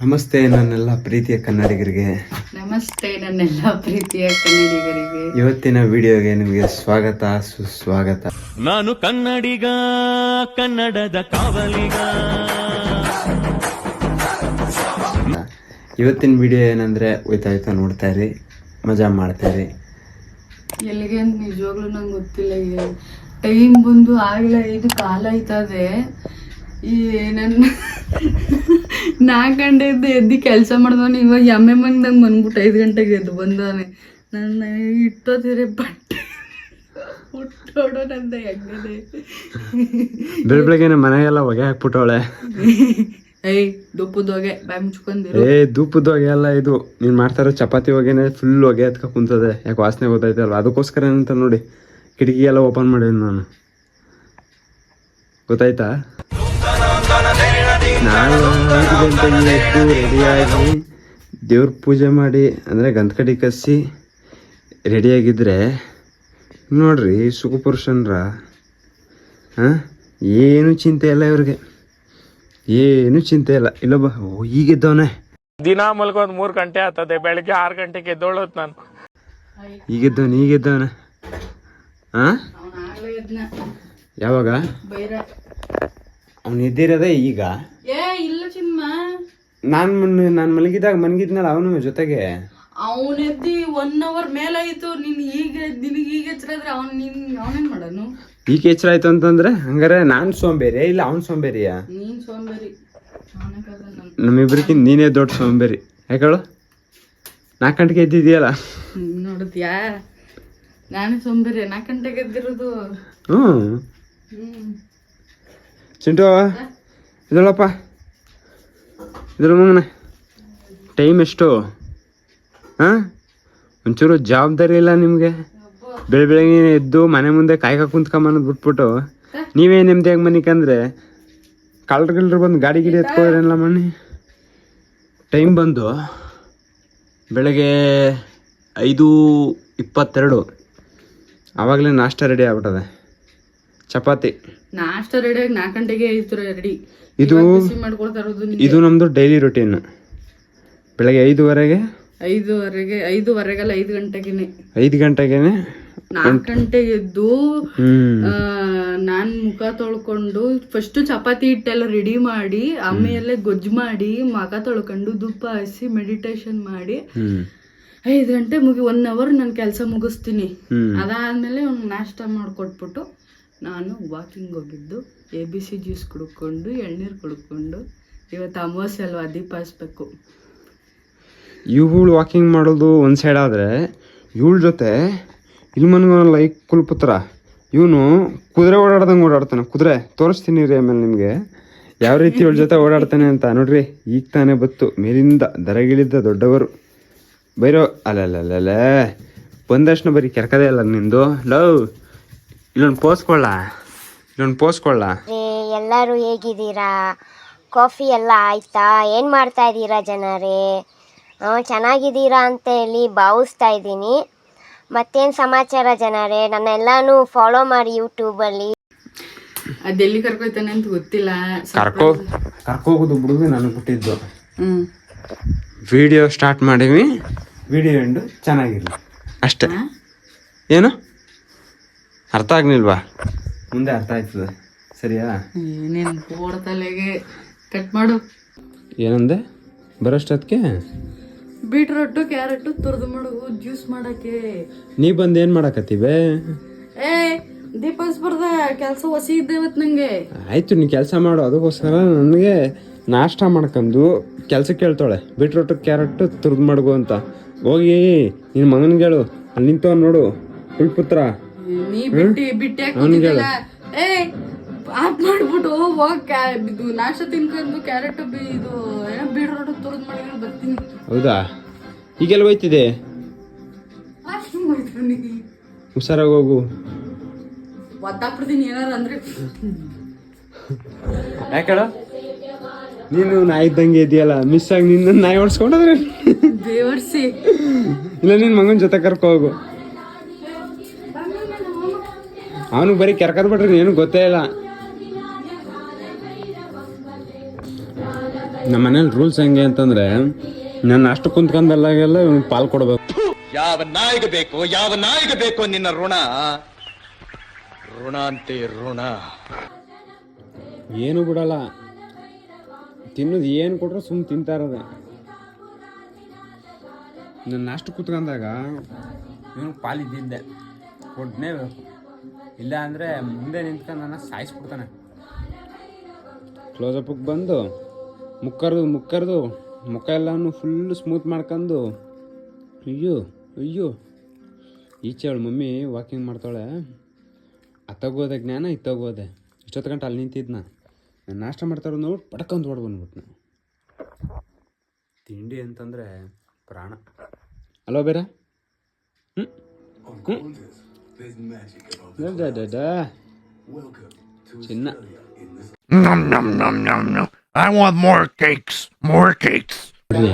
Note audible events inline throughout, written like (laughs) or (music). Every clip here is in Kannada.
ನಮಸ್ತೆ ನನ್ನೆಲ್ಲ ಪ್ರೀತಿಯ ಕನ್ನಡಿಗರಿಗೆ. ನಮಸ್ತೆ ನನ್ನೆಲ್ಲ ಪ್ರೀತಿಯ ಕನ್ನಡಿಗರಿಗೆ. ಇವತ್ತಿನ ವಿಡಿಯೋಗೆ ನಿಮಗೆ ಸ್ವಾಗತ ಸುಸ್ವಾಗತ. ನಾನು ಕನ್ನಡಿಗ ಕನ್ನಡದ ಕಾವಲಿಗ. ಇವತ್ತಿನ ವಿಡಿಯೋ ಏನಂದ್ರೆ ಹೋಯ್ತಾ ಹೋಯ್ತಾ ನೋಡ್ತಾ ಇರಿ ಮಜಾ ಮಾಡ್ತಾ ಇರಿ. ಎಲ್ಲಿಗೆ ಅಂತ ನಿಜವಾಗ್ಲೂ ನಂಗೆ ಗೊತ್ತಿಲ್ಲ ಈಗ ಟೈಮ್ ಬಂದು ಆಗಲೇ ಇದು ಕಾಲ ಆಯ್ತದೆ. ಈ ನನ್ನ ನಾಲ್ಕು ಗಂಟೆ ಎದ್ದು ಎದ್ದು ಕೆಲಸ ಮಾಡ್ದವನು ಇವಾಗ ಎಮ್ಮೆ ಮಂಗ್ದಂಗೆ ಬಂದ್ಬಿಟ್ಟು ಐದು ಗಂಟೆಗೆ ಎದ್ದು ಬಂದವನೆ. ನನ್ನ ಇಟ್ಟೋದಿರೆ ಬಟ್ಟೆ ಹುಟ್ಟೋಡೋನಂದ ಹೆಂಗದೆ. ಬೆಳ ಮನೆಗೆಲ್ಲ ಹೊಗೆ ಹಾಕ್ಬಿಟ್ಟವಳೆ. ಏಯ್ ದುಪ್ಪದ ಹೊಗೆ ಬಾಯ್ ಮುಚ್ಕೊಂಡಿರು ಏ ಧೂಪದ ಹೊಗೆ ಎಲ್ಲ ಇದು. ನೀನ್ ಮಾಡ್ತಾರೋ ಚಪಾತಿ ಹೊಗೆನೆ ಫುಲ್ ಹೊಗೆ ಹತ್ಕ ಕುಂತದೆ. ಯಾಕೆ ವಾಸನೆ ಗೊತ್ತಾಯ್ತಲ್ಲ ಅದಕ್ಕೋಸ್ಕರ ಅಂತ ನೋಡಿ ಕಿಟಕಿ ಎಲ್ಲ ಓಪನ್ ಮಾಡಿದ್ ನಾನು. ಗೊತ್ತಾಯ್ತಾ? ನಾನು ಐದು ಗಂಟೆಗೆ ಎದ್ದು ರೆಡಿಯಾಗಿ ದೇವ್ರ ಪೂಜೆ ಮಾಡಿ ಅಂದರೆ ಗಂಧಕಡಿ ಕಸಿ ರೆಡಿಯಾಗಿದ್ದರೆ ನೋಡ್ರಿ ಸುಖಪುರುಷನ್ರ ಹಾಂ ಏನು ಚಿಂತೆ ಇಲ್ಲ ಇವ್ರಿಗೆ. ಏನು ಚಿಂತೆ ಇಲ್ಲ. ಇಲ್ಲೊಬ್ಬ ಓ ಈಗಿದ್ದವನೇ ದಿನ ಮಲ್ಕೊಂದ್ ಮೂರು ಗಂಟೆ ಆಗ್ತದೆ ಬೆಳಗ್ಗೆ ಆರು ಗಂಟೆಗೆ ಎದ್ದೋಳತ್ ನಾನು. ಈಗಿದ್ದವನ ಈಗಿದ್ದವನ ಹಾಂ ಅವನ ಆಗ್ಲೇ ಎದ್ನ. ಯಾವಾಗ? ಬೈರ. ಅವ್ನು ಎದ್ದಿರೋದೇ ಈಗ. ಏ ಇಲ್ಲ ಚಿನ್ಮ. ನಾನು ನಾನು ಮಲಗಿದಾಗ ಮಲಗಿದ್ನಲ್ಲ ಅವನು ಜೊತೆಗೆ. ಅವನ್ ಎದ್ದಿ ಒನ್ ಅವರ್ ಮೇಲಾಯ್ತು ನಿನ್ ಈಗ ನಿನಗೆ ಈಗ ಎಚ್ಚರಾದ್ರೆ ಅವನ್ ನಿನ್ ಅವನೇನ್ ಮಾಡೋನು? ಈಗ ಎಚ್ಚರ ಆಯ್ತು ಅಂತಂದ್ರೆ ಹಂಗಾರೆ ನಾನು ಸೋಂಬೇರಿ ಇಲ್ಲ ಅವ್ನು ಸೋಂಬೇರಿಯಾ? ನೀನ್ ಸೋಂಬೇರಿ. ಅವನಕ್ಕಾದ್ರೆ ನನ್ ನಮ್ಮಿಬ್ರಿಗಿಂತ ನೀನೇ ದೊಡ್ಡ ಸೋಂಬೇರಿ. ಯಾಕಳು ನಾಲ್ಕು ಗಂಟೆಗೆ ಎದ್ದಿದ್ಯಲ್ಲ ನೋಡಿದ್ಯಾ ನಾನೇ ಸೋಂಬೇರಿ ನಾಲ್ಕು ಗಂಟೆಗೆ ಎದ್ದಿರೋದು. ಹ್ಞೂ ಹ್ಮ್. ಚಿಂಟು ಇದಳಪ್ಪ ಇದ್ರ ಮಗನ ಟೈಮ್ ಎಷ್ಟು ಹಾಂ ಒಂಚೂರು ಜವಾಬ್ದಾರಿ ಇಲ್ಲ ನಿಮಗೆ? ಬೆಳೆ ಬೆಳಗ್ಗೆ ಎದ್ದು ಮನೆ ಮುಂದೆ ಕಾಯ್ಕ ಕುಂತ್ಕೊಂಬನ್ನೋದು ಬಿಟ್ಬಿಟ್ಟು, ನೀವೇ ಹೆಂಗೆ ಮನಿಕಂದ್ರೆ ಕಳ್ಳರು ಬಂದು ಗಾಡಿ ಗಿಡಿ ಎತ್ಕೋದ್ರಲ್ಲ ಮಣ್ಣಿ? ಟೈಮ್ ಬಂದು ಬೆಳಗ್ಗೆ ಐದು ಇಪ್ಪತ್ತೆರಡು. ಆವಾಗಲೇ ನಾಷ್ಟ ರೆಡಿ ಆಗ್ಬಿಟ್ಟದೆ. ಚಪಾತಿ. ನಾಷ್ಟ ರೆಡಿ ಆಗಿ ನಾಲ್ಕು ಗಂಟೆಗೆ ಆಯ್ತು ರೆಡಿ ಇದು ಬಿಸಿ ಮಾಡ್ಕೊಳ್ತಾ ಇರೋದು ಇದು ನಮ್ದು ಡೈಲಿ ರೊಟೀನ್ ಬೆಳಗ್ಗೆ ಐದುವರೆಗೆ? ಐದುವರೆಗೆ ಐದುವರೆಗಲ್ಲ ಐದು ಗಂಟೆಗೆನೆ. ಐದು ಗಂಟೆಗೆನೆ? ನಾಲ್ಕು ಗಂಟೆಗೆ ಎದ್ದು ನಾನ್ ಮುಖ ತೊಳ್ಕೊಂಡು ಫಸ್ಟ್ ಚಪಾತಿ ಹಿಟ್ಟೆಲ್ಲ ರೆಡಿ ಮಾಡಿ ಆಮೇಲೆ ಗೊಜ್ಜು ಮಾಡಿ ಮುಖ ತೊಳ್ಕೊಂಡು ದುಪ್ಪ ಹಸಿ ಮೆಡಿಟೇಷನ್ ಮಾಡಿ ಐದು ಗಂಟೆ ಮುಗಿ ಒನ್ ಅವರ್ ನಾನು ಕೆಲಸ ಮುಗಿಸ್ತೀನಿ. ಅದಾದ್ಮೇಲೆ ಒಂದು ನಾಷ್ಟ ಮಾಡಿಕೊಟ್ಬಿಟ್ಟು ನಾನು ವಾಕಿಂಗ್ ಹೋಗಿದ್ದು ಎ ಬಿ ಸಿ ಜ್ಯೂಸ್ ಕುಡ್ಕೊಂಡು, ಎಳ್ನೀರು ಕುಡ್ಕೊಂಡು. ಇವತ್ತು ಅಮಾವಾಸ್ಯೆ ಅಲ್ವಾ, ದೀಪ ಹಚ್ಬೇಕು. ಇವಳು ವಾಕಿಂಗ್ ಮಾಡೋದು ಒಂದು ಸೈಡ್ ಆದರೆ, ಇವಳ ಜೊತೆ ಇಲ್ಲಿ ಲೈಕ್ ಕುಲ್ಪುತ್ರ. ಇವನು ಕುದುರೆ ಓಡಾಡ್ದಂಗೆ ಓಡಾಡ್ತಾನೆ. ಕುದುರೆ, ತೋರಿಸ್ತೀನಿ ರೀ ಆಮೇಲೆ ನಿಮಗೆ. ಯಾವ ರೀತಿ ಇವಳ ಜೊತೆ ಓಡಾಡ್ತಾನೆ ಅಂತ ನೋಡ್ರಿ, ಈಗ ತಾನೇ ಬತ್ತು. ಮೇಲಿಂದ ದರಗಿಳಿದ ದೊಡ್ಡವರು. ಬೈರೋ ಅಲ್ಲಲ್ಲಲ್ಲ ಬಂದಷ್ಟು ಬರೀ ಕೆರ್ಕದೇ ಅಲ್ಲ ನಿಂದು. ಲವ್. ಇಲ್ಲೊಂದು ಪೋಸ್ಕೊಳ್ಳ ಇಲ್ಲೊಂದು ಪೋಸ್ಕೊಳ್ಳ ಎಲ್ಲರೂ ಹೇಗಿದ್ದೀರಾ? ಕಾಫಿ ಎಲ್ಲ ಆಯ್ತಾ? ಏನು ಮಾಡ್ತಾ ಇದ್ದೀರಾ ಜನರೇ? ಚೆನ್ನಾಗಿದ್ದೀರಾ ಅಂತ ಹೇಳಿ ಭಾವಿಸ್ತಾ ಇದ್ದೀನಿ. ಮತ್ತೇನು ಸಮಾಚಾರ ಜನರೇ? ನನ್ನ ನನ್ನೆಲ್ಲಾನು ಫಾಲೋ ಮಾಡಿ ಯೂಟ್ಯೂಬಲ್ಲಿ ಅದೆಲ್ಲಿ ಕರ್ಕೊಯ್ತಾನೆ ಅಂತ ಗೊತ್ತಿಲ್ಲ. ಕರ್ಕೋ ಕರ್ಕೋಗೋದು ಬಿಡುದು ನನಗೆ ಬಿಟ್ಟಿದ್ದು. ಹ್ಮ್. ವಿಡಿಯೋ ಸ್ಟಾರ್ಟ್ ಮಾಡೀವಿ. ವಿಡಿಯೋ ಎಂಡು ಚೆನ್ನಾಗಿರಲಿ. ಅಷ್ಟೇ. ಏನು? ಅರ್ಥ ಆಗ್ಲಿಲ್ವಾ? ಮುಂದೆ ಅರ್ಥ ಆಯ್ತದೆ. ಸರಿಯಾ? ಏನೇನು ತಲೆಗೆ ಕಟ್ ಮಾಡು. ಏನಂದೆ? ಬರೋಷ್ಟೊತ್ತಿಗೆ ಬೀಟ್ರೋಟು ಕ್ಯಾರೆಟು ತುರ್ದು ಮಾಡು ಜ್ಯೂಸ್ ಮಾಡಕ್ಕೆ. ನೀ ಬಂದು ಏನು ಮಾಡಕತ್ತೀವಿ? ಏ ದೀಪ ಹಚ್ಬಾರ್ದ ಕೆಲಸ ಹೊಸಿ ಇದ್ದೇವತ್ತು ನಂಗೆ. ಆಯ್ತು ನೀ ಕೆಲಸ ಮಾಡು. ಅದಕ್ಕೋಸ್ಕರ ನನಗೆ ನಾಷ್ಟ ಮಾಡ್ಕೊಂಡು ಕೆಲ್ಸಕ್ಕೆ ಕೇಳ್ತಾಳೆ. ಬೀಟ್ರೋಟು ಕ್ಯಾರೆಟ್ ತುರ್ದು ಮಾಡ್ಗು ಅಂತ. ಹೋಗಿ ನಿನ್ನ ಮಗನಿಗೆ ಹೇಳು ಅಲ್ಲಿ ನಿಂತವ ನೋಡು. ಕುಲ್ಪುತ್ರ ನೀ ಬಿಟ್ಟಿ ಬಿಟ್ಟಿ ಹಾಕಿಲ್ಲ ಏ ಆಫ್ ಮಾಡ್ಬಿಟ್ಟು ಹೋಗ್ ಕ್ಯಾ- ಇದು ನಾಷ್ಟ ತಿನ್ಕೊಂಡು ಕ್ಯಾರೆಟ್ ಇದು ಏನೋ ಬೀಟ್ರೋಟು ತುರ್ದ್ ಮಾಡಿ ಬರ್ತೀನಿ. ಹೌದಾ? ಈಗೆಲ್ಲ ಹೋಯ್ತಿದೆ? ಅಷ್ಟು ಮಾಡ್ತೀನಿ ಹುಷಾರಾಗಿ ಹೋಗು. ಒದ್ದಾಕ್ಬಿಡ್ತೀನಿ ಏನಾರ ಅಂದ್ರೆ. ಯಾಕಡ ನೀನು ನಾಯಿ ಇದ್ದಂಗೆ ಇದೆಯಲ್ಲ ಮಿಸ್ ಆಗಿ ನಿನ್ನ ನಾಯಿ ಓಡಿಸ್ಕೊಂಡ್ರೆ ದೇವರ್ಸಿ. ಇಲ್ಲ ನಿನ್ನ ಮಗನ ಜೊತೆ ಕರ್ಕೊ ಹೋಗು. ಅವನಿಗೆ ಬರೀ ಕೆರ್ಕದ್ ಬಿಟ್ರೆ ಏನು ಗೊತ್ತೇ ಇಲ್ಲ. ನಮ್ಮ ಮನೇಲಿ ರೂಲ್ಸ್ ಹೆಂಗೆ ಅಂತಂದ್ರೆ ನಾನು ಅಷ್ಟು ಕುಂತ್ಕೊಂಡಲ್ಲಾಗೆಲ್ಲ ಇವ್ನಿಗೆ ಪಾಲ್ ಕೊಡ್ಬೇಕು. ಯಾವ ನಾಯಿಗೆ ಬೇಕು ಯಾವ ನಾಯಿಗೆ ಬೇಕು ನಿನ್ನ ಋಣ? ಋಣ ಅಂತೆ ಋಣ. ಏನು ಬಿಡಲ್ಲ. ತಿನ್ನೋದು ಏನು ಕೊಟ್ರು ಸುಮ್ಮನೆ ತಿಂತಾ ಇರೋದೆ. ನಾನು ಅಷ್ಟು ಕುತ್ಕೊಂಡಾಗ ಇವನು ಪಾಲಿದ್ದಿದ್ದೆ ಕೊಡ್ನೇಬೇಕು. ಇಲ್ಲ ಅಂದರೆ ಮುಂದೆ ನಿಂತ್ಕೊಂಡು ನನ್ನ ಸಾಯಿಸ್ಬಿಡ್ತಾನೆ. ಕ್ಲೋಸಪ್ಗೆ ಬಂದು, ಮುಕ್ಕರ್ದು ಮುಕ್ಕರ್ದು, ಮುಖ ಎಲ್ಲಾನು ಫುಲ್ ಸ್ಮೂತ್ ಮಾಡ್ಕೊಂಡು, ಅಯ್ಯೋ ಅಯ್ಯೋ. ಈಚೆ ಅವಳು ಮಮ್ಮಿ ವಾಕಿಂಗ್ ಮಾಡ್ತಾಳೆ. ಅತ್ತಾಗೋದೆ ಜ್ಞಾನ, ಇತ್ತಾಗೋದೆ. ಇಷ್ಟೊತ್ತು ಗಂಟೆ ಅಲ್ಲಿ ನಿಂತಿದ್ನ. ನಾನು ನಾಷ್ಟ ಮಾಡ್ತಾರೋ ನೋಡಿ ಪಡ್ಕೊಂಡು ಹೊಡ್ ಬಂದ್ಬಿಟ್ನ. ತಿಂಡಿ ಅಂತಂದರೆ ಪ್ರಾಣ. ಅಲೋ ಬೇರೆ? ಹ್ಞೂ ಚಿನ್ನ I want more cakes, more cakes. ನೋಡ್ರಿ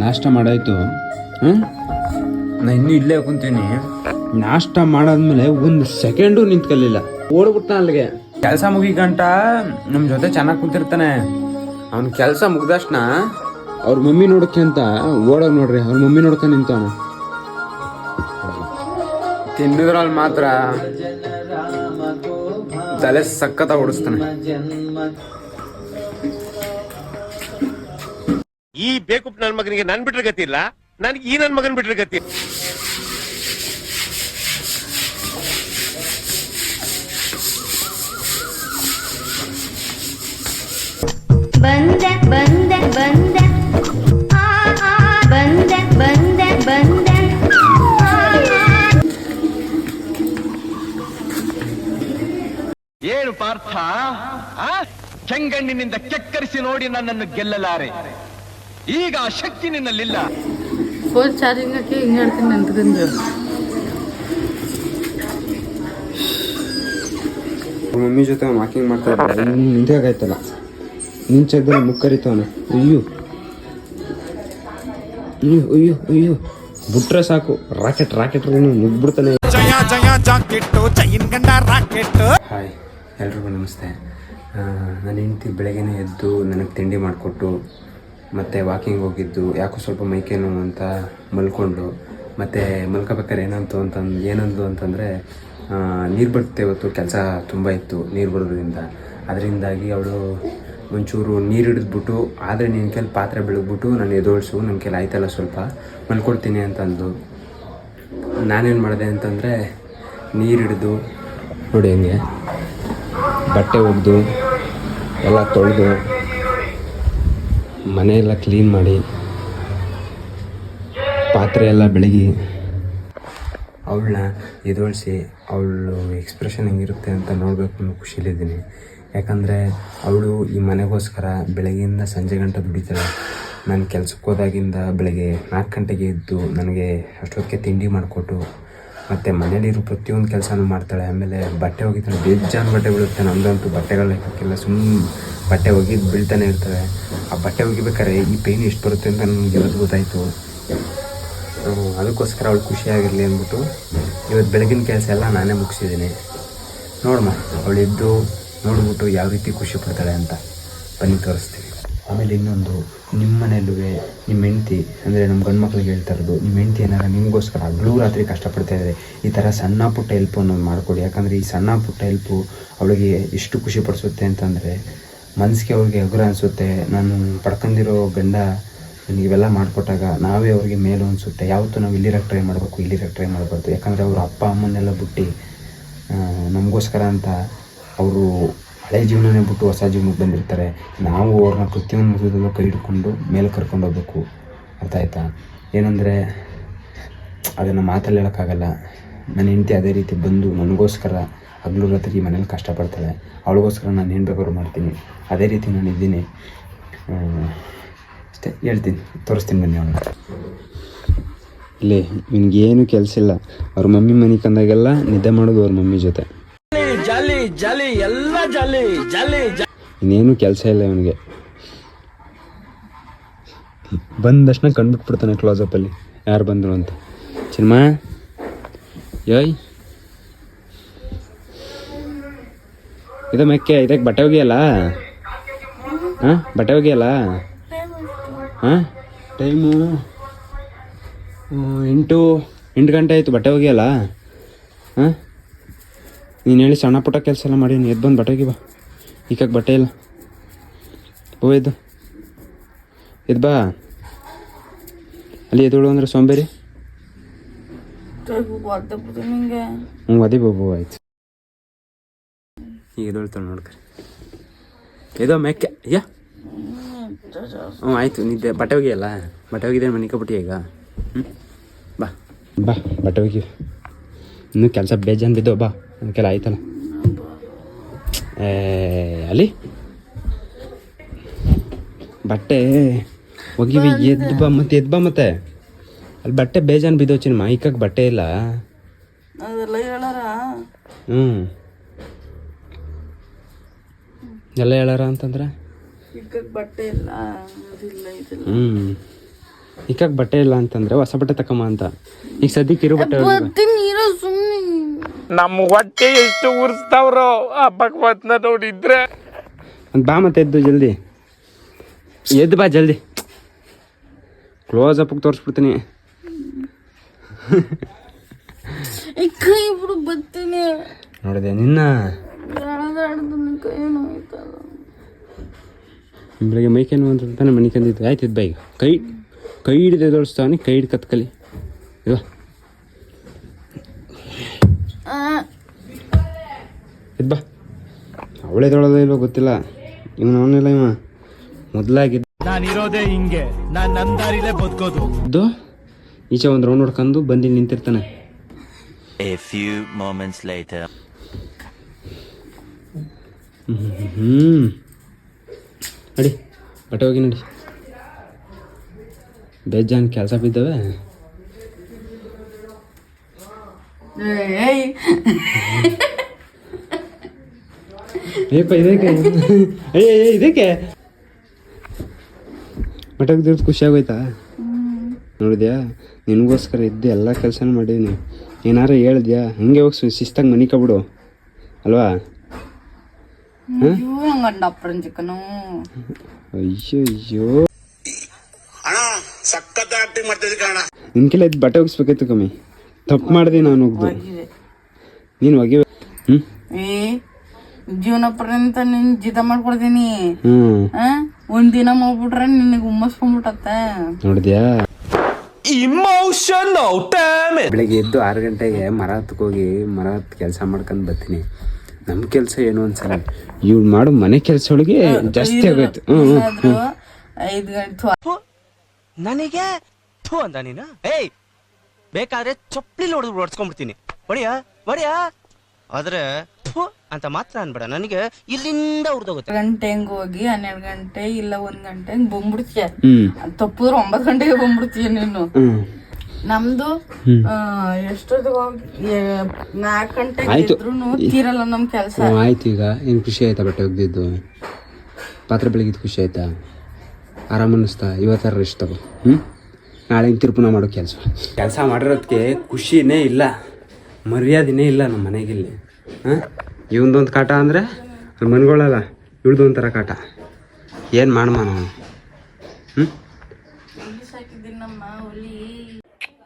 ನಾಷ್ಟ ಮಾಡಾಯ್ತು. ಹ್ಮ್? ನಾ ಇನ್ನೂ ಇಲ್ಲೇ ಕುಂತೀನಿ. ನಾಷ್ಟ ಮಾಡಾದ್ಮೇಲೆ ಒಂದು ಸೆಕೆಂಡು ನಿಂತ್ಕಲಿಲ್ಲ. ಓಡ್ಬಿಟ್ಟ ಅಲ್ಲಿಗೆ. ಕೆಲಸ ಮುಗಿಗಂಟ ನಮ್ಮ ಜೊತೆ ಚೆನ್ನಾಗಿ ಕುಂತಿರ್ತಾನೆ. ಅವ್ನ ಕೆಲಸ ಮುಗ್ದಷ್ಟನ ಅವ್ರ ಮಮ್ಮಿ ನೋಡಕ್ಕೆ ಅಂತ ಓಡೋಗ್ ನೋಡ್ರಿ. ಅವ್ರ ಮಮ್ಮಿ ನೋಡ್ಕೊಂಡು ನಿಂತವನ. ತಿನ್ನಿದ್ರಲ್ಲಿ ಮಾತ್ರ ತಲೆ ಸಕ್ಕತ್ತ ಓಡಿಸ್ತಾನೆ. ಈ ಬೇಕುಪ್ ನನ್ನ ಮಗನಿಗೆ ನನ್ ಬಿಟ್ರೆ ಗತಿ ಇಲ್ಲ. ನನ್ಗೆ ಈ ನನ್ನ ಮಗನ್ ಬಿಟ್ರೆ ಗತಿ ಪಾರ್ಥ ಆ? ಕೆಂಗಣ್ಣಿನಿಂದ ಕೆಕ್ಕರಿಸಿ ನೋಡಿ ನನ್ನನ್ನು ಗೆಲ್ಲಲಾರೆ. ಈಗ ಆ ಶಕ್ತಿ ನಿನ್ನಲ್ಲಿಲ್ಲ. ಫೋನ್ ಚಾರ್ಜಿಂಗ್ ಹಾಕಿ ಹಿಂಗೆ ಹೇಳ್ತೀನಿ ನಿಂತ್ಕೊಂಡು ಮಮ್ಮಿ ಜೊತೆ ಅವ್ನು ವಾಕಿಂಗ್ ಮಾಡ್ತಾ ಇದ್ದ. ನಿಂತಾಗೈತಲ್ಲ ನಿಂಚಾಗ್ದಲ್ಲ ಮುಕ್ಕರಿತವನು ಅಯ್ಯೋ. ಅಯ್ಯೋ ಅಯ್ಯೋ ಅಯ್ಯೋ. ಬಿಟ್ರೆ ಸಾಕು. Rocket rocket. ನುಗ್ಬಿಡ್ತಾನೆ ಹಾಯ್ ಎಲ್ರಿಗೂ ನಮಸ್ತೆ. ನನ್ನ ಹೆಂಡ್ತಿ ಬೆಳಗ್ಗೆನೇ ಎದ್ದು ನನಗೆ ತಿಂಡಿ ಮಾಡಿಕೊಟ್ಟು, ಮತ್ತು ವಾಕಿಂಗ್ ಹೋಗಿದ್ದು, ಯಾಕೋ ಸ್ವಲ್ಪ ಮೈಕೈ ನೋವು ಅಂತ ಮಲ್ಕೊಂಡು, ಮತ್ತು ಮಲ್ಕೋಬೇಕಾದ್ರೆ ಏನಂತು ಅಂತಂದು ಏನಂದು ಅಂತಂದರೆ ನೀರು ಬರುತ್ತೆ ಇವತ್ತು, ಕೆಲಸ ತುಂಬ ಇತ್ತು ನೀರು ಬರೋದ್ರಿಂದ ಅದರಿಂದಾಗಿ ಅವಳು ಒಂಚೂರು ನೀರು ಹಿಡಿದ್ಬಿಟ್ಟು, ಆದರೆ ನಿನ್ನ ಕೈಲಿ ಪಾತ್ರೆ ಬೆಳಗ್ಬಿಟ್ಟು ನಾನು ಎದೋಳ್ಸು ನನ್ನ ಕೈಲಿ ಆಯ್ತಲ್ಲ ಸ್ವಲ್ಪ ಮಲ್ಕೊಡ್ತೀನಿ ಅಂತಂದು ನಾನೇನು ಮಾಡಿದೆ ಅಂತಂದರೆ, ನೀರು ಹಿಡಿದು, ನೋಡಿ ಹೆಂಗೆ ಬಟ್ಟೆ ಒಗೆದು ಎಲ್ಲ ತೊಳೆದು ಮನೆಯೆಲ್ಲ ಕ್ಲೀನ್ ಮಾಡಿ ಪಾತ್ರೆ ಎಲ್ಲ ಬೆಳಗಿ ಅವಳನ್ನ ಎದುರಿಸಿ ಅವಳು ಎಕ್ಸ್ಪ್ರೆಷನ್ ಹೆಂಗಿರುತ್ತೆ ಅಂತ ನೋಡಬೇಕು ಅನ್ನೋ ಖುಷಿಯಲ್ಲಿದ್ದೀನಿ ಯಾಕಂದರೆ ಅವಳು ಈ ಮನೆಗೋಸ್ಕರ ಬೆಳಗ್ಗೆಯಿಂದ ಸಂಜೆ ಗಂಟೆ ದುಡಿತಾಳೆ. ನಾನು ಕೆಲಸಕ್ಕೆ ಹೋದಾಗಿಂದ ಬೆಳಗ್ಗೆ ನಾಲ್ಕು ಗಂಟೆಗೆ ಎದ್ದು ನನಗೆ ಅಷ್ಟೊತ್ತಿಗೆ ತಿಂಡಿ ಮಾಡಿಕೊಟ್ಟು ಮತ್ತು ಮನೇಲಿರೋ ಪ್ರತಿಯೊಂದು ಕೆಲಸನೂ ಮಾಡ್ತಾಳೆ. ಆಮೇಲೆ ಬಟ್ಟೆ ಒಗಿತಾಳೆ. ಬೇಜಾನು ಬಟ್ಟೆ ಬೀಳುತ್ತೆ ನಮ್ದಂತೂ. ಬಟ್ಟೆಗಳು ಹಾಕಿಲ್ಲ. ಸುಮ್ಮನೆ ಬಟ್ಟೆ ಒಗಿದು ಬೀಳ್ತಾನೆ ಇರ್ತವೆ ಆ ಬಟ್ಟೆ ಒಗಿಬೇಕಾದ್ರೆ ಈ ಪೇಯ್ನ್ ಎಷ್ಟು ಬರುತ್ತೆ ಅಂತ ನನಗೆ ಇವತ್ತು ಗೊತ್ತಾಯಿತು. ಅದಕ್ಕೋಸ್ಕರ ಅವಳು ಖುಷಿಯಾಗಿರಲಿ ಅಂದ್ಬಿಟ್ಟು ಇವತ್ತು ಬೆಳಗಿನ ಕೆಲಸ ಎಲ್ಲ ನಾನೇ ಮುಗಿಸಿದ್ದೀನಿ. ನೋಡಮ್ಮ ಅವಳಿದ್ದು ನೋಡ್ಬಿಟ್ಟು ಯಾವ ರೀತಿ ಖುಷಿ ಪಡ್ತಾಳೆ ಅಂತ. ಬನ್ನಿ ತೋರಿಸ್ತೀವಿ. ಆಮೇಲೆ ಇನ್ನೊಂದು ನಿಮ್ಮ ಮನೆಯಲ್ಲೂ ನಿಮ್ಮ ಹೆಂಡ್ತಿ, ಅಂದರೆ ನಮ್ಮ ಗಂಡು ಮಕ್ಳಿಗೆ ಹೇಳ್ತಾ ಇರೋದು ನಿಮ್ಮ ಹೆಂಡ್ತಿ ಏನಾರ ನಿಮಗೋಸ್ಕರ ಹಗಲೂ ರಾತ್ರಿ ಕಷ್ಟಪಡ್ತಾ ಇದ್ದಾರೆ ಈ ಥರ ಸಣ್ಣ ಪುಟ್ಟ ಹೆಲ್ಪ್ ಅನ್ನೋದು ಮಾಡಿಕೊಡಿ. ಯಾಕಂದರೆ ಈ ಸಣ್ಣ ಪುಟ್ಟ ಹೆಲ್ಪು ಅವಳಿಗೆ ಎಷ್ಟು ಖುಷಿ ಪಡಿಸುತ್ತೆ ಅಂತಂದರೆ ಮನಸ್ಸಿಗೆ ಅವ್ರಿಗೆ ಹಗುರ ಅನಿಸುತ್ತೆ. ನಾನು ಪಡ್ಕೊಂಡಿರೋ ಗಂಡ ಇವೆಲ್ಲ ಮಾಡಿಕೊಟ್ಟಾಗ ನಾವೇ ಅವ್ರಿಗೆ ಮೇಲು ಅನಿಸುತ್ತೆ. ಯಾವತ್ತೂ ನಾವು ಇಲ್ಲಿರಕ್ಕೆ ಟ್ರೈ ಮಾಡಬೇಕು ಇಲ್ಲಿರಕ್ಕೆ ಟ್ರೈ ಮಾಡಬಾರ್ದು. ಯಾಕಂದರೆ ಅವ್ರ ಅಪ್ಪ ಅಮ್ಮನ್ನೆಲ್ಲ ಬಿಟ್ಟು ನಮಗೋಸ್ಕರ ಅಂತ ಅವರು ಹಳೆ ಜೀವನನೇ ಬಿಟ್ಟು ಹೊಸ ಜೀವನಕ್ಕೆ ಬಂದಿರ್ತಾರೆ. ನಾವು ಅವ್ರನ್ನ ಪ್ರತಿಯೊಂದು ಮದುವೆದಲ್ಲೂ ಕೈ ಹಿಡ್ಕೊಂಡು ಮೇಲೆ ಕರ್ಕೊಂಡು ಹೋಗ್ಬೇಕು. ಅರ್ಥ ಆಯ್ತಾ ಏನಂದರೆ, ಅದನ್ನು ಮಾತಲ್ಲಿ ಹೇಳೋಕ್ಕಾಗಲ್ಲ. ನನ್ನ ಹೆಂಡತಿ ಅದೇ ರೀತಿ ಬಂದು ನನಗೋಸ್ಕರ ಹಗಲು ರಾತ್ರಿ ಮನೇಲಿ ಕಷ್ಟಪಡ್ತಾಳೆ. ಅವಳಿಗೋಸ್ಕರ ನಾನು ಏನು ಬೇಕಾದ್ರೂ ಮಾಡ್ತೀನಿ. ಅದೇ ರೀತಿ ನಾನು ಇದ್ದೀನಿ. ಅಷ್ಟೇ ಹೇಳ್ತೀನಿ. ತೋರಿಸ್ತೀನಿ ಬನ್ನಿ ಅವನು ಇಲ್ಲಿ, ನಿನಗೇನು ಕೆಲಸ ಇಲ್ಲ. ಅವ್ರ ಮಮ್ಮಿ ಮನೆ ಕಂದಾಗೆಲ್ಲ ನಿದ್ದೆ ಮಾಡೋದು ಅವ್ರ ಮಮ್ಮಿ ಜೊತೆ. ಇನ್ನೇನು ಕೆಲಸ ಇಲ್ಲ ಇವನಿಗೆ. ಬಂದ ತಕ್ಷಣ ಕಂಡುಬಿಟ್ಬಿಡ್ತಾನೆ ಕ್ಲೋಸಪ್ಪಲ್ಲಿ ಯಾರು ಬಂದರು ಅಂತ. ಚಿನ್ಮ ಯೋಯ್ ಇದು ಮೆಕ್ಕೆ, ಇದಕ್ಕೆ ಬಟ್ಟೆ ಹೋಗಿಯಲ್ಲ ಹಾಂ? ಬಟ್ಟೆ ಹೋಗಿಯಲ್ಲ ಹಾಂ? ಟೈಮು ಎಂಟು ಎಂಟು ಗಂಟೆ ಆಯಿತು ಬಟ್ಟೆ ಒಗೆಯಲ್ಲ? ಹಾಂ? ನೀನು ಹೇಳಿ ಸಣ್ಣ ಪುಟ್ಟ ಕೆಲಸ ಎಲ್ಲ ಮಾಡಿ ಎದ್ದು ಬಂದು ಬಟ್ಟೆಗೆ ಬಾ. ಈಕಾಗ ಬಟ್ಟೆ ಇಲ್ಲ. ಹೋ ಎದ್ದು. ಎದ್ದು ಬಾ. ಅಲ್ಲಿ ಎದುಳು ಅಂದ್ರೆ ಸೋಂಬೇರಿ. ನಿಂಗೆ. ಹ್ಞೂ ಅದೇ ಬಾಬು ಆಯ್ತು. ಈಗ ಎದೊಳ್ತಾಳೆ ನೋಡ್ಕರಿ ಎದೋ ಮೆಕ್ಕೆ ಯಾ. ಹ್ಞೂ ಆಯಿತು ನಿದ್ದೆ. ಬಟ್ಟೆ ಒಗಿಯಲ್ಲ? ಬಟ್ಟೆ ಹೋಗಿದ್ದೇನೆ ಮನೆ ಕಬಿಟ್ಟಿ ಈಗ? ಹ್ಞೂ ಬಾ. ಬಾ ಬಟ್ಟೆ ಹೋಗಿ ಇನ್ನೂ ಕೆಲಸ ಬೇಜಾನ್ ಬಿದ್ದೋ ಬಾ. ಅದಕ್ಕೆಲ್ಲ ಆಯ್ತಲ್ಲ ಅಲ್ಲಿ ಬಟ್ಟೆ ಒಗಿವಿ ಎದ್ದು ಬಾ ಮತ್ತೆ ಎದ್ದು ಬಾ ಮತ್ತೆ ಅಲ್ಲಿ ಬಟ್ಟೆ ಬೇಜಾನ್ ಬಿದ್ದೋ ಚಿನ್ನ ಮೈಕಾಗ ಬಟ್ಟೆ ಇಲ್ಲ. ಹ್ಞೂ ಎಲ್ಲ ಹೇಳಾರ ಅಂತಂದ್ರೆ? ಬಟ್ಟೆ ಇಲ್ಲ ಹ್ಞೂ ಇಕ್ಕಕ್ಕೆ ಬಟ್ಟೆ ಇಲ್ಲ ಅಂತಂದ್ರೆ ಹೊಸ ಬಟ್ಟೆ ತಕೊಂಬ ಅಂತ. ಈಗ ಸದ್ಯಕ್ಕೆ ಇರೋ ಬಟ್ಟೆ ನಮ್ಮ ಹೊಟ್ಟೆ ಎಷ್ಟು ಉರಿಸ್ತಾವ್ರು ಆ ಭಗವತ್ನ ನೋಡಿದ್ರೆ. ಒಂದ್ ಬಾ ಮತ್ತೆ ಎದ್ದು ಜಲ್ದಿ. ಎದ್ದು ಬಾ ಜಲ್ದಿ. ಕ್ಲೋಸ್ ಅಪ್ ತೋರಿಸ್ಬಿಡ್ತೀನಿ. ಕೈ ಬಿಡು ಬರ್ತೀನಿ. ನೋಡಿದೆ ನಿನ್ನ? ಬೆಳಗ್ಗೆ ಮೈಕೇನು ಅಂತ ಮನೆ ಕಂದಿದ್ದು ಆಯ್ತು ಇದ್ ಬಾ ಈಗ. ಕೈ ಕೈ ಹಿಡಿದು ತೋರಿಸ್ತಾವನಿ ಕೈ ಹಿಡ್ ಕತ್ಕಲಿ. ಇವ ಇದ್ ಬಾ. ಅವಳೇ ತೊಳೋದ ಇಲ್ವೋ ಗೊತ್ತಿಲ್ಲ. ಇವನು ಅವನಿಲ್ಲ ಇವ. ಮೊದ್ಲಾಗಿದ್ದ ನಾನಿರೋದೇ ಹಿಂಗೆ. ನಾನ್ ನನ್ ದಾರಿಲೇ ಬದುಕೋದು. ಈಚೆ ಒಂದು ರೌಂಡ್ ಹೊಡ್ಕೊಂಡು ಬಂದಿ ನಿಂತಿರ್ತಾನೆ. ಎ ಫ್ಯೂ ಮೊಮೆಂಟ್ಸ್ ಲೇಟರ್ ಹ್ಞೂ ನಡಿ ಬಟ್ಟೆ ಹೋಗಿ ನಡಿ. ಬೇಜಾನ್ ಕೆಲಸ ಬಿದ್ದವೆ. ಏಯ್. ಏಪ್ಪ ಇದಕ್ಕೆ? ಅಯ್ಯ ಇದಕ್ಕೆ? ಬಟ್ಟೆ ಒಗ್ದಿರೋದು ಖುಷಿ ಆಗೋಯ್ತಾ? ನೋಡಿದ್ಯಾ? ನಿನಗೋಸ್ಕರ ಇದ್ದು ಎಲ್ಲ ಕೆಲಸನೂ ಮಾಡೀನಿ. ಏನಾರ ಹೇಳಿದ್ಯಾ? ಹಂಗೆ ಹೋಗಿ ಶಿಸ್ತಾಗಿ ಮನೆ ಕಬಿಡು ಅಲ್ವಾ? ಅಯ್ಯೋ ಅಯ್ಯೋ ನಿನ್ಕೆಲ್ಲ ಇದು ಬಟ್ಟೆ ಹೋಗಿಸ್ಬೇಕಿತ್ತು ಕಮ್ಮಿ. ತಪ್ಪು ಮಾಡಿದೆ ನಾನು ಒಗ್ದು ನೀನು ಒಗಿ ಹ್ಞೂ ಏ ಜೀವನ ಪರ್ಯಂತ ನಿನ್ ಜಿತ ಮಾಡ್ಕೊಡ್ತೀನಿ ಹ್ಞೂ ಆ? ಒಂದ್ ದಿನ ಮಾಡ್ಬಿಟ್ರೆ ನಿನಗೆ ಹುಮ್ಮಸ್ಕೊಂಡ್ಬಿಟ್ಟತ್ತೆ ನೋಡಿದ್ಯಾ? ಇಮೋಷನಲ್ ಬೆಳಿಗ್ಗೆ ಬೆಳಗ್ಗೆ ಎದ್ದು ಆರು ಗಂಟೆಗೆ ಮರ ಹತ್ತಕ್ಕೆ ಹೋಗಿ ಮರ ಹತ್ತು ಕೆಲಸ ಮಾಡ್ಕೊಂಡು ಬರ್ತೀನಿ. ನಮ್ಮ ಕೆಲಸ ಏನು ಅನ್ಸಲ್ಲ. ಇವ್ ಮಾಡೋ ಮನೆ ಕೆಲಸ ಒಳಗೆ ಜಾಸ್ತಿ ಆಗೋಯ್ತು. ಐದು ಗಂಟೆ ನನಗೆ ಥೂ ಅಂದ ನೀನು? ಏಯ್ ಬೇಕಾದ್ರೆ ಚಪ್ಪಲಿ ಹೊಡೆದು ಹೊಡ್ಸ್ಕೊಂಡ್ಬಿಡ್ತೀನಿ. ಒಡೆಯ ಒಡೆಯ ಆದ್ರೆ ಅಂತ ಮಾತ್ರ ಅನ್ಬೇಡ. ನನಗೆ ಇಲ್ಲಿಂದ ಉರ್ದೋಗುತ್ತೆ. ಗಂಟೆ ಹೆಂಗ್ ಹೋಗಿ ಹನ್ನೆರಡು ಗಂಟೆ ಇಲ್ಲ ಒಂದ್ ಗಂಟೆ ಹಂಗ್ ಬಂದ್ಬಿಡ್ತೀಯ? ತಪ್ಪಿದ್ರೆ ಒಂಬತ್ ಗಂಟೆಗೆ ಬಂದ್ಬಿಡ್ತೀಯ ನೀನು? ನಮ್ದು ನಾಲ್ಕು ಗಂಟೆಗೆ ಆಯ್ತು. ಇದ್ರೂ ತೀರಲ್ಲ ನಮ್ ಕೆಲ್ಸ. ಆಯ್ತು ಈಗ. ಏನ್ ಖುಷಿ ಆಯ್ತಾ ಬಟ್ಟೆ ಒಗ್ದಿದ್ದು ಪಾತ್ರೆ ಬೆಳಗಿದ್ ಖುಷಿ ಆಯ್ತಾ? ಆರಾಮ ಅನ್ನಿಸ್ತಾ? ಇವತ್ತಾರ ಇಷ್ಟ ತಗೋ. ಹ್ಞೂ ನಾಳೆ ತಿರುಪುನ ಮಾಡೋ ಕೆಲಸ. ಕೆಲಸ ಮಾಡಿರೋದಕ್ಕೆ ಖುಷಿನೇ ಇಲ್ಲ. ಮರ್ಯಾದೆನೇ ಇಲ್ಲ ನಮ್ಮ ಮನೆಗಿಲ್ಲಿ. ಹಾಂ? ಇವನದೊಂದು ಕಾಟ ಅಂದರೆ ಅಲ್ಲಿ ಮನ್ಗಳಲ್ಲ ಒಂಥರ ಕಾಟ. ಏನು ಮಾಡಮ್ಮ ನಾವು ಹ್ಞೂ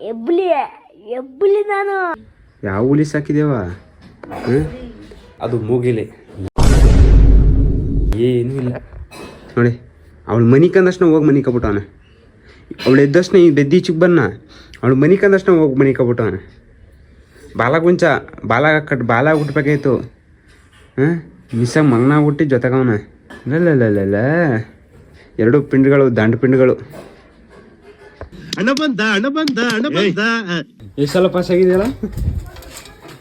ಎಬ್ಬಲಿ ಎಬ್ಬಲಿ ನಾನು. ಯಾವ ಹುಲಿ ಸಾಕಿದೇವ? ಅದು ಮೂಗಿಲಿ. ಏನೂ ಇಲ್ಲ. ನೋಡಿ ಅವಳು ಮನಿ ಕಂದಷ್ಟು ಹೋಗಿ ಮನಿ ಕಬಿಟ್ಟವನೆ ಅವಳು ಎದ್ದಷ್ಟು ಈ ಬೆದ್ದೀಚಿಗೆ ಬನ್ನ. ಅವಳು ಮನಿ ಕಂದಷ್ಟು ಹೋಗಿ ಮನಿ ಕಬಿಟ್ಟ ಬಾಲ ಗುಂಚ ಬಾಲ ಕಟ್ ಬಾಲ ಹುಟ್ಬೇಕಾಯ್ತು ಹಾಂ? ಮಿಸ್ಸಾಗಿ ಮಗನ ಹುಟ್ಟಿ ಜೊತೆಗವನ. ಇಲ್ಲ ಎರಡು ಪಿಂಡ್ಗಳು ದಂಡ ಪಿಂಡ್ಗಳು. ಎಷ್ಟು ಸಲ ಪಾಸ್ ಆಗಿದೆಯಲ್ಲ?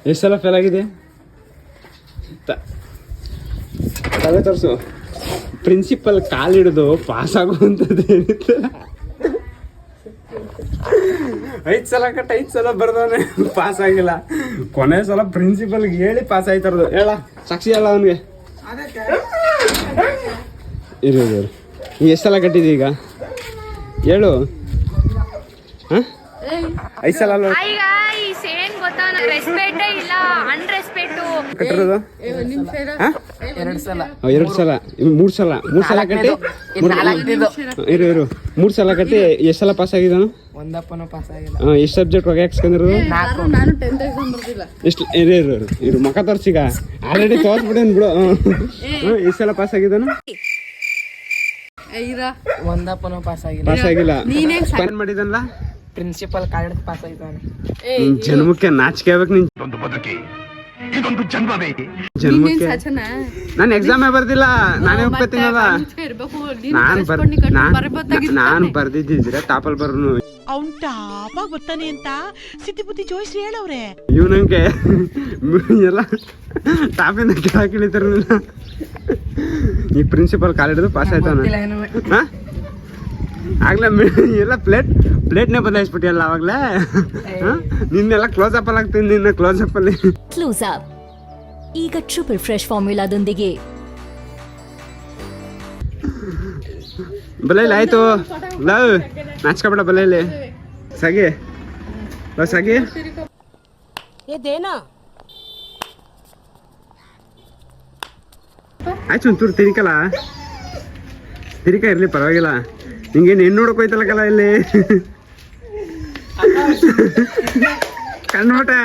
ಎಷ್ಟು ಸಲ ಫೇಲ್ ಆಗಿದೆ ತಲೆ ತೋರಿಸು. ಪ್ರಿನ್ಸಿಪಲ್ ಕಾಲಿಡಿದು ಪಾಸ್ ಆಗುವಂಥದ್ದು ಏನಿತ್ತು? ಐದು ಸಲ ಕಟ್ಟ ಐದು ಸಲ ಬರ್ದವನೆ ಪಾಸ್ ಆಗಿಲ್ಲ. ಕೊನೆ ಸಲ ಪ್ರಿನ್ಸಿಪಲ್ಗೆ ಹೇಳಿ ಪಾಸ್ ಆಯ್ತಾರದು ಹೇಳ ಸಾಕ್ಷಿ ಅಲ್ಲ ಅವನಿಗೆ. ಇರು ಇರು ಎಷ್ಟು ಸಲ ಕಟ್ಟಿದಿ ಈಗ? ಹೇಳು. ಹಾಂ? ಐದು ಸಲ ಅಲ್ವಾ ಈಗ ಈ ಸೇನ್ ಗೊತ್ತಾ ರೆಸ್ಪೆಕ್ಟೇ ಇಲ್ಲ ಅನ್ರೆಸ್ಪೆಕ್ಟು ಕಟ್ಟಿರೋದು? ಎರಡು ಸಲ. ಆ, ಎರಡ್ ಸಲ. ಮೂರು ಸಲ. ಮೂರ್ ಸಲ ಕಟ್ಟಿ? ಮೂರ್- ಇರು ಇರು. ಮೂರು ಸಲ ಕಟ್ಟಿ ಎಷ್ಟು ಸಲ ಪಾಸ್ ಆಗಿದ್ದಾನು? ಒಂದಪ್ಪನೂ ಪಾಸ್ ಆಗಿಲ್ಲ. ಎಷ್ಟು ಸಬ್ಜೆಕ್ಟ್ ಒಳಗೆ ಹಾಕ್ಸ್ಕೊಂಡಿರೋದು? ನಾನು ಟೆಂತ್ ಎಕ್ಸಾಮ್ ಬರ್ದಿಲ್ಲ ಎಷ್ಟು ಇರು ಇರು ಇರು. ಇರು ಮುಖ ತೋರ್ಸಿಗ. ಆಲ್ರೆಡಿ ತೋರ್ಸ್ಬಿಡೇನ್ ಬಿಡು ಎಷ್ಟು ಸಲ ಪಾಸ್ ಆಗಿದ್ದಾನು? ಐರಾ ಒಂದಪ್ಪನೂ ಪಾಸ್ ಆಗಿಲ್ಲ. ಪಾಸ್ ಆಗಿಲ್ಲ. ನೀನೇ ಮಾಡಿದನಲ್ಲ? ಪ್ರಿನ್ಸಿಪಲ್ ಕಾರ್ಡ್ ಪಾಸ್ ಆಗಿದ್ದಾನೆ. ಜನ್ಮಕ್ಕೆ ನಾಚಿಕೆ ಆಗ್ಬೇಕು ನಿನ್. ಜನ್ಮಕ್ಕೆ ಸಚನ. ನಾನು ಎಕ್ಸಾಮೇ ಬರ್ದಿಲ್ಲ ನಾನೇ ಒಪ್ಕೋತೀನಲ್ಲ ಅದ ನಾನ್ ಬರ್ ನಾನ್ ನಾನ್ ಬರ್ದಿದ್ದಿದ್ರೆ ಟಾಪಲ್ ಬರ್ನು. ಅವ್ನ್ ಟಾಪಾಗ್ ಬರ್ತಾನೆ ಅಂತ. ಸಿದ್ಧಿ ಬುದ್ಧಿ ಜೋಯಿಸಿ ಹೇಳವ್ರೆ ಇವನಂಗೆ (laughs) ಎಲ್ಲ ಟಾಪಿಂದ ಕೆಳಗೆ ಇಳಿತಾರ ಈ ಪ್ರಿನ್ಸಿಪಲ್ ಕಾಲ್ ಹಿಡಿದು ಪಾಸ್ ಆಯ್ತಾನ ಹಾ? ಆಗ್ಲೇ ಮಿ- ಎಲ್ಲ ಪ್ಲೇಟ್ ಪ್ಲೇಟ್ನೇ ಬದಲಾಯಿಸ್ಬಿಟ್ಟಿಯಲ್ಲ ಅವಾಗ್ಲೇ? ಹಾ? ನಿನ್ನೆಲ್ಲ ಕ್ಲೋಸ್ ಅಪ್ ಅಲ್ಲಿ ಆಗ್ತೀನಿ ನಿನ್ನ ಕ್ಲೋಸ್ ಅಪ್ ಅಲ್ಲಿ. ಕ್ಲೋಸ್ ಅಪ್ ಈಗ ಟ್ರಿಪಲ್ ಫ್ರೆಶ್ ಫಾರ್ಮುಲಾದೊಂದಿಗೆ ಬಲೈಲಿ ಆಯ್ತು. ಲವ್. ನಾಚ್ಕೊಬೇಡ ಬಲೈಲಿ. ಸಗಿ. ಲವ್ ಸಾಗಿ. ಆಯ್ತು ಒಂಚೂರು ತಿರಿಕಲ್ಲ ತಿರಿಕ ಇರ್ಲಿ ಪರವಾಗಿಲ್ಲ. ನಿಂಗೇನು ಹೆಣ್ಣು ಕಲ ಇಲ್ಲಿ? ಕಂಡ್ಬಿಟ್ಟೆ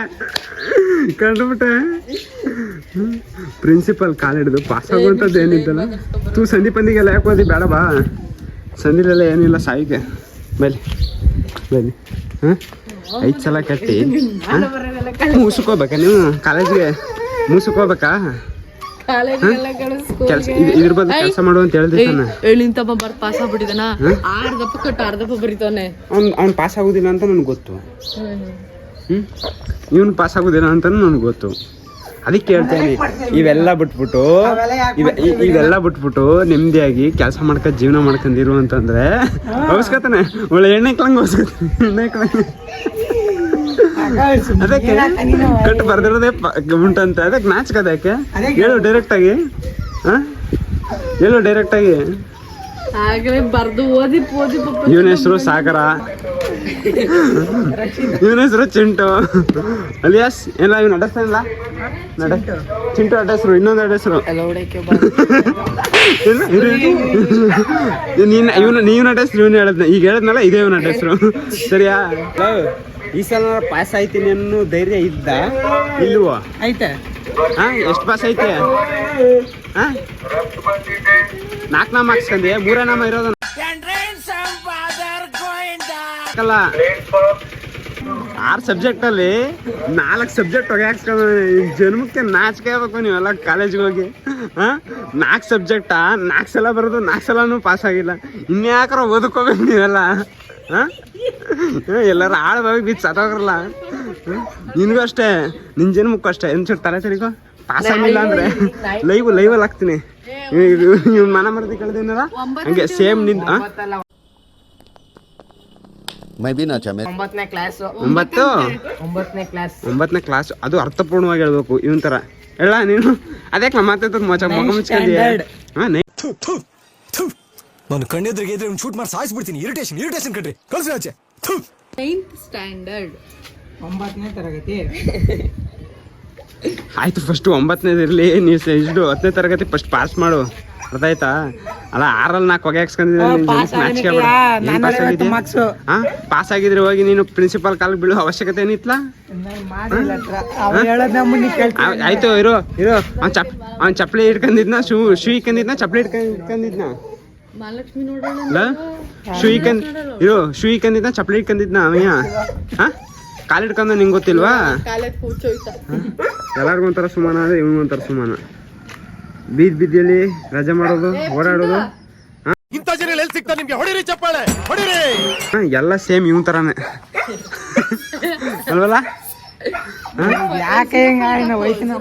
ಕಂಡ್ಬಿಟ್ಟೆ ಪ್ರಿನ್ಸಿಪಲ್ ಕಾಲ್ ಹಿಡಿದು ಪಾಸ್ ಆಗುವಂಥದ್ದು ಏನಿದ್ದಲ್ಲ ತೂ ಸಂದೀಪಂದಿಗೆಲ್ಲ ಯಾಕೆ ಹೋದಿ ಬೇಡ ಬಾ. ಸಂದಿಲೆಲ್ಲ ಏನಿಲ್ಲ, ಸಾಯಿಗೆ. ಬಲಿ ಬಲಿ ಹಾಂ? ಐದು ಸಲ ಕಟ್ಟಿ. ಮುಸುಕೋಬೇಕಾ ನೀವು? ಕಾಲೇಜಿಗೆ? ಮೂಸಕ್ಕೋಬೇಕಾ ಕಾಲೇಜ್ಗೆಲ್ಲ ಕಳಿಸ್ಕೊ ಕೆಲಸ ಇದ್ರ ಬಗ್ಗೆ ಕೆಲಸ ಮಾಡು ಅಂತ ಹೇಳ್ದೆ ತಾನೆ. ಹೇಳಿಂತಪ್ಪ ಬರ್ ಪಾಸ್ ಆಗ್ಬಿಟ್ಟಿದಾನ ಆರ್ದಪ್ಪ ಕಟ್ಟು ಆರ್ದಪ್ಪ ಬರೀತಾನೆ. ಅವ್ನು ಅವ್ನು ಪಾಸ್ ಆಗೋದಿಲ್ಲ ಅಂತ ನನಗೆ ಗೊತ್ತು. ಹ್ಞೂ ಇವನು ಪಾಸ್ ಆಗೋದಿಲ್ಲ ಅಂತ ನನಗೆ ಗೊತ್ತು. ಅದಕ್ಕೆ ಹೇಳ್ತೇನೆ ಇವೆಲ್ಲ ಬಿಟ್ಬಿಟ್ಟು ಇವೆಲ್ಲ ಬಿಟ್ಬಿಟ್ಟು ನೆಮ್ಮದಿಯಾಗಿ ಕೆಲಸ ಮಾಡ್ಕೊಂಡು ಜೀವನ ಮಾಡ್ಕೊಂಡಿರು ಅಂತಂದ್ರೆ ಅವಸ್ಕತಾನೆ ಒಳ್ಳೆ ಎಣ್ಣೆ ಕ್ಲಂಗ್ ಅವಸ್ಕತಾನೆ ಎಣ್ಣೆ ಕ್ಲಂಗ್. ಅದಕ್ಕೆ ಕಟ್ಟು ಬರ್ದಿರೋದೇ ಪ- ಉಂಟಂತೆ. ಅದಕ್ಕೆ ನಾಚ್ಕದಕ್ಕೆ ಹೇಳು ಡೈರೆಕ್ಟ್ ಆಗಿ. ಹಾ? ಹೇಳು ಡೈರೆಕ್ಟ್ ಆಗಿ. ಆಗ್ಲೇ ಬರ್ದು ಓದಿ ಓದಿ ಪಪ್ಪ ಇವನ ಹೆಸರು ಸಾಗರ. ಇವನ ಹೆಸರು ಚಿಂಟು. ಅಲಿಯಾಸ್ ಎಲ್ಲ ಇವನ್ ಅಡ್ಡಸ್ತಾನಿಲ್ಲ ನಡೆ. ಚಿಂಟು ಅಡ್ರೆಸ್ರು ಇನ್ನೊಂದು ಅಡ್ರೆಸ್ ಹೆಸರು ನೀನ್ ಇವನು ನೀವ್ ಅಡ್ಡ ಹೆಸರು ಇವನು ಹೇಳದ್ನ. ಈಗ ಹೇಳದ್ನಲ್ಲ ಇದೇ ಇವನ ಅಡ್ರೆಸ್ರು ಸರಿಯಾ? ಈ ಸಲ ಪಾಸ್ ಆಯ್ತೀನಿ ಅನ್ನೋ ಧೈರ್ಯ ಇದ್ದ? ಇಲ್ವೋ? ಐತೆ. ಹಾ ಎಷ್ಟು ಪಾಸ್ ಐತೆ? ಹಾ? ನಾಲ್ಕು ನಾಮ ಹಾಕ್ಸ್ಕಂಡಿ ಮೂರೇ ನಾಮ ಇರೋದ ಆರು ಸಬ್ಜೆಕ್ಟ್ ಅಲ್ಲಿ ನಾಲ್ಕು ಸಬ್ಜೆಕ್ಟ್ ಹೋಗಿ ಹಾಕ್ಸ್ಕೊಂಡ. ಜನ್ಮಕ್ಕೆ ನಾಚಿಕೆ ಆಗ್ಬೇಕು ನೀವೆಲ್ಲ ಕಾಲೇಜ್ಗೆ ಹೋಗಿ. ಹಾ? ನಾಲ್ಕು ಸಬ್ಜೆಕ್ಟಾ ನಾಲ್ಕು ಸಲ ಬರೋದು ನಾಲ್ಕು ಸಲನೂ ಪಾಸ್ ಆಗಿಲ್ಲ. ಇನ್ಯಾಕ್ರ ಓದ್ಕೋಬೇಕು ನೀವೆಲ್ಲ? ಹಾ? ಆಳ ಬಾವಿ ಬಿದ್ದು ಸತ್ತೋಗ್ರಲ್ಲ ನಿನಗೂ ಅಷ್ಟೇ ನಿನ್ ಜನ್ಮಕ್ಕೂ ಅಷ್ಟೇ. ಎಂಚೂರು ತಲೆ ಸರಿಗೋ ಪಾಸ್ ಆಗಿಲ್ಲ ಅಂದ್ರೆ. ಲೈವ್ ಲೈವಲ್ಲಿ ಹಾಕ್ತೀನಿ. ಇವ್ ಮನ ಮರದಿ ಕಳೆದಿನಲ್ಲ ಹಂಗೆ ಸೇಮ್ನಿಂದ ಆ? ಒಂಬತ್ತನೇ ಕ್ಲಾಸ್ ಒಂಬತ್ತು? ಒಂಬತ್ತನೇ ಕ್ಲಾಸ್ ಒಂಬತ್ತನೇ ಕ್ಲಾಸ್ ಅದು ಅರ್ಥಪೂರ್ಣವಾಗಿ ಹೇಳ್ಬೇಕು ಇವನ್ ತರ. ಹೇಳ ನೀನು. ಅದೇ ನಮ್ಮ ಮಾತಾಡ್ತದ ಮಚ ಮಗ ಮುಚ್ಕೊಂಡಿ ಹಾ ನೈ ನಾನು ಕಣ್ಣೆದ್ರಿಗೆ ಇದ್ರೆ ಶೂಟ್ ಮಾಡಿ ಸಾಯಿಸ್ಬಿಡ್ತೀನಿ. ಇರಿಟೇಷನ್ ಇರಿಟೇಷನ್ ಕಣ್ರಿ. ಕಳ್ಸಿ ಆಚೆ. ನೈನ್ತ್ ಸ್ಟ್ಯಾಂಡರ್ಡ್ ಒಂಬತ್ತನೇ ತರಗತಿ. (laughs) ಆಯ್ತು ಫಸ್ಟ್ ಒಂಬತ್ತನೇದು ಇರಲಿ. ನೀವು ಇಷ್ಟು ಹತ್ತನೇ ತರಗತಿ ಫಸ್ಟ್ ಪಾಸ್ ಮಾಡು. ಅರ್ಥ ಆಯ್ತಾ? ಅಲ್ಲ ಆರಲ್ಲಿ ನಾಲ್ಕು ಹೊಗೆ ಹಾಕ್ಸ್ಕೊಂಡಿದ್ದೀನಿ ಹಾ? ಪಾಸ್ ಆಗಿದ್ರೆ ಹೋಗಿ ನೀನು ಪ್ರಿನ್ಸಿಪಾಲ್ ಕಾಲಿಗೆ ಬೀಳೋ ಅವಶ್ಯಕತೆ ಏನಿತ್ಲಾ? ಆ- ಆಯ್ತು ಇರೋ ಇರೋ. ಅವ್ನ್ ಚಪ್ ಅವ್ನು ಚಪ್ಪಲಿ ಇಟ್ಕೊಂಡಿದ್ನ ಶೂ ಶೂ ಇಟ್ಕೊಂಡಿದ್ನ ಚಪ್ಪಲಿ ಇಟ್ಕೊಂಡ್ ಇಟ್ಕೊಂಡಿದ್ನ ಮಹಾಲಕ್ಷ್ಮಿ ನೋಡೋಣ ಅಲ್ಲ ಶೂ ಇರೋ ಶೂ ಇಟ್ಕೊಂಡಿದ್ನ ಚಪ್ಪಲಿ ಇಟ್ಕಂದಿದ್ನ ಅವಯ್ಯ? ಹಾ? ಕಾಲು ಇಟ್ಕೊಂಡ ನಿಂಗೆ ಗೊತ್ತಿಲ್ವಾ? ಎಲ್ಲಾರ್ಗು ಒಂಥರ ಸುಮಾನ ಅದೇ ಇವ್ನು ಒಂಥರ ಸುಮಾನ. ಬೀದ್ ಬಿದ್ದಿಯಲ್ಲಿ ರಜೆ ಮಾಡೋದು ಓಡಾಡೋದು. ಇಂಥ ಜನ ಎಲ್ಲಿ ಸಿಗ್ತಾರೆ ನಿಮ್ಗೆ? ಹೊಡಿರಿ ಚಪ್ಪಾಳೆ! ಹೊಡಿರಿ! ಹಾ, ಎಲ್ಲ ಸೇಮ್ ಇವ್ ತರಾನೇ. ಅಲ್ವಲ್ಲ? ಯಾಕೆ ಹಿಂಗ ವಯಸ್ಸಿನ